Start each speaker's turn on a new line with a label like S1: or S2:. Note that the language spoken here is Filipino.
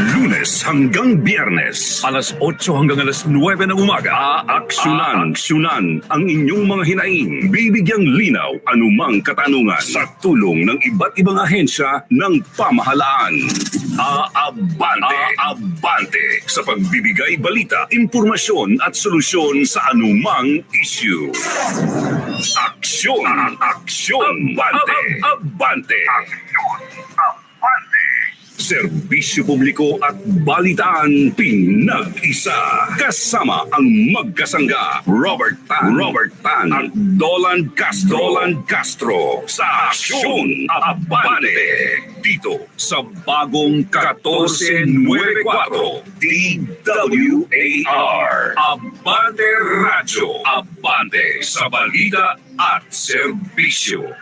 S1: Lunes hanggang Biyernes, alas 8 hanggang alas 9 ng umaga, aaksyonan, aksyonan ang inyong mga hinaing. Bibigyang linaw anumang katanungan sa tulong ng iba't ibang ahensya ng pamahalaan. Aabante, aabante sa pagbibigay balita, impormasyon at solusyon sa anumang issue. Aksyon, aksyon, abante, abante. Serbisyo publiko at balitaan pinag-isa. Kasama ang magkasangga Robert Tan, Robert Tan at Dolan Castro, Dolan Castro sa Aksyon Abante. Dito sa bagong 1494 DWAR. Abante Radyo. Abante sa balita at serbisyo.